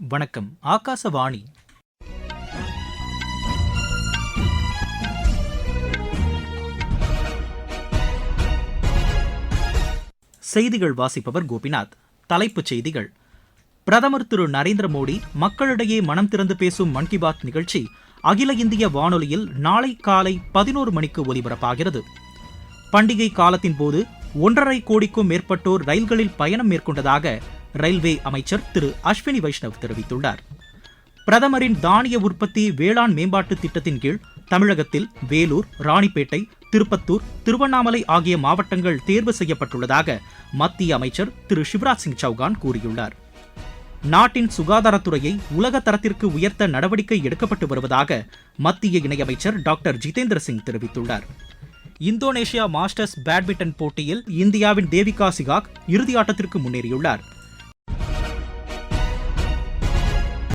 வணக்கம். ஆகாசவாணி. செய்திகள் வாசிப்பவர் கோபிநாத். தலைப்புச் செய்திகள். பிரதமர் திரு நரேந்திர மோடி மக்களிடையே மனம் திறந்து பேசும் மன் கி பாத் நிகழ்ச்சி அகில இந்திய வானொலியில் நாளை காலை பதினோரு மணிக்கு ஒலிபரப்பாகிறது. பண்டிகை காலத்தின் போது ஒன்றரை கோடிக்கும் மேற்பட்டோர் ரயில்களில் பயணம் மேற்கொண்டதாக ரயில்வே அமைச்சர் திரு அஸ்வினி வைஷ்ணவ் தெரிவித்துள்ளார். பிரதமரின் தானிய உற்பத்தி வேளாண் மேம்பாட்டு திட்டத்தின் கீழ் தமிழகத்தில் வேலூர் ராணிப்பேட்டை திருப்பத்தூர் திருவண்ணாமலை ஆகிய மாவட்டங்கள் தேர்வு செய்யப்பட்டுள்ளதாக மத்திய அமைச்சர் திரு சிவராஜ் சிங் சௌகான் கூறியுள்ளார். நாட்டின் சுகாதாரத்துறையை உலக தரத்திற்கு உயர்த்த நடவடிக்கை எடுக்கப்பட்டு வருவதாக மத்திய இணையமைச்சர் டாக்டர் ஜிதேந்திர சிங் தெரிவித்துள்ளார். இந்தோனேஷியா மாஸ்டர்ஸ் பேட்மிண்டன் போட்டியில் இந்தியாவின் தேவிகா சிகாக் இறுதியாட்டத்திற்கு முன்னேறியுள்ளார்.